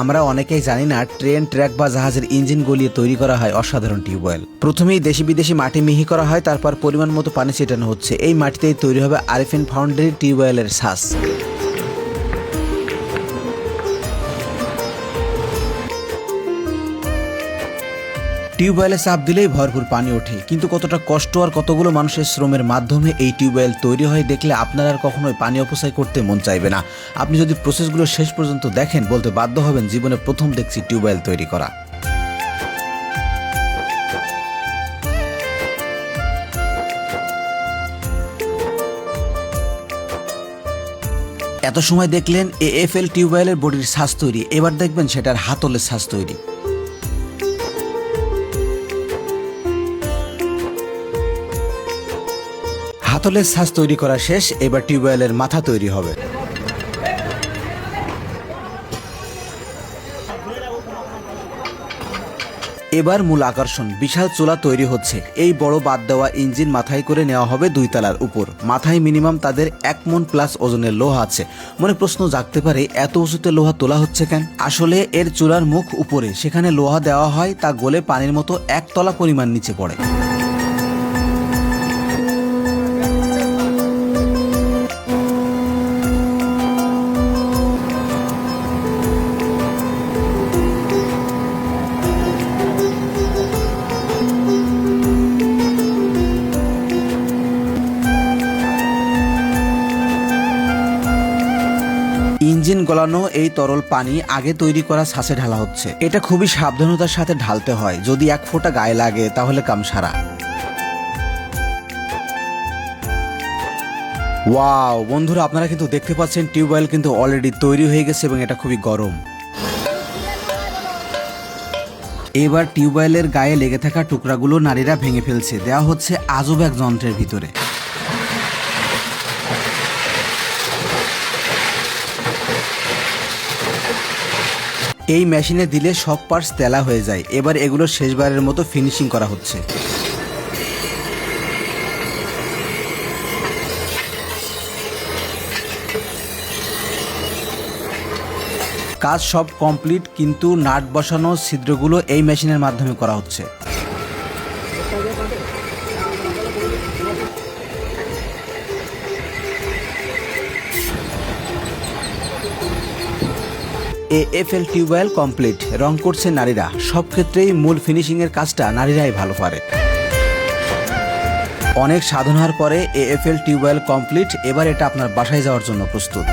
আমরা অনেকেই জানি না, ট্রেন, ট্র্যাক বা জাহাজের ইঞ্জিন গলিয়ে তৈরি করা হয় অসাধারণ টিউবওয়েল। প্রথমেই দেশি বিদেশি মাটি মিহি করা হয়, তারপর পরিমাণ মতো পানি ছেটানো হচ্ছে। এই মাটিতেই তৈরি হবে আরিফিন ফাউন্ডারি টিউবওয়েলের শ্বাস টিউবওয়েলে চাপ দিলেই ভরপুর পানি ওঠে। কিন্তু কতটা কষ্ট আর কতগুলো মানুষের শ্রমের মাধ্যমে এই টিউবওয়েল তৈরি হয় দেখলে আপনার আর কখনোই পানি অপচয় করতে মন চাইবে না। আপনি যদি প্রসেসগুলো শেষ পর্যন্ত দেখেন, বলতে বাধ্য হবেন জীবনে প্রথম দেখছি টিউবওয়েল তৈরি করা। এত সময় দেখলেন এএফএল টিউবওয়েলের বডির শ্বাস তৈরি, এবার দেখবেন সেটার হাতলের শ্বাস তৈরি। হাতলের শ্বাস তৈরি করা শেষ, এবার টিউবওয়েলের মাথা তৈরি হবে। এবার মূল আকর্ষণ, বিশাল চুলা তৈরি হচ্ছে। এই বড় বাদ দেওয়া ইঞ্জিন মাথায় করে নেওয়া হবে দুই তলার উপর। মাথায় মিনিমাম তাদের এক মন প্লাস ওজনের লোহা আছে। মনে প্রশ্ন জাগতে পারে, এত উঁচুতে লোহা তোলা হচ্ছে কেন? আসলে এর চুলার মুখ উপরে, সেখানে লোহা দেওয়া হয় তা গলে পানির মতো এক তলা পরিমাণ নিচে পড়ে। ইঞ্জিন গলানো এই তরল পানি আগে তৈরি করা ছাঁচে ঢালা হচ্ছে। এটা খুবই সাবধানতার সাথে ঢালতে হয়। যদি এক ফোঁটা গায়ে লাগে, তাহলে কাম সারা ওয়াও, বন্ধুরা, আপনারা কিন্তু দেখতে পাচ্ছেন, টিউবওয়েল কিন্তু অলরেডি তৈরি হয়ে গেছে এবং এটা খুবই গরম। এবার টিউবওয়েলের গায়ে লেগে থাকা টুকরাগুলো নারীরা ভেঙে ফেলছে। দেওয়া হচ্ছে আজব এক যন্ত্রের ভিতরে। এই মেশিনে দিলে সব পার্টস তেলা হয়ে যায়। এবার এগুলো শেষবারের মতো ফিনিশিং করা হচ্ছে। কাজ সব কমপ্লিট কিন্তু নাট বসানো ছিদ্রগুলো এই মেশিনের মাধ্যমে করা হচ্ছে। এএফএল টিউবওয়েল কমপ্লিট রং করছে নারীরা। সব ক্ষেত্রেই মূল ফিনিশিংয়ের কাজটা নারীরাই ভালো পারে। অনেক সাধনার পরে A F L tubewell complete এবার এটা আপনার বাসায় যাওয়ার জন্য প্রস্তুত।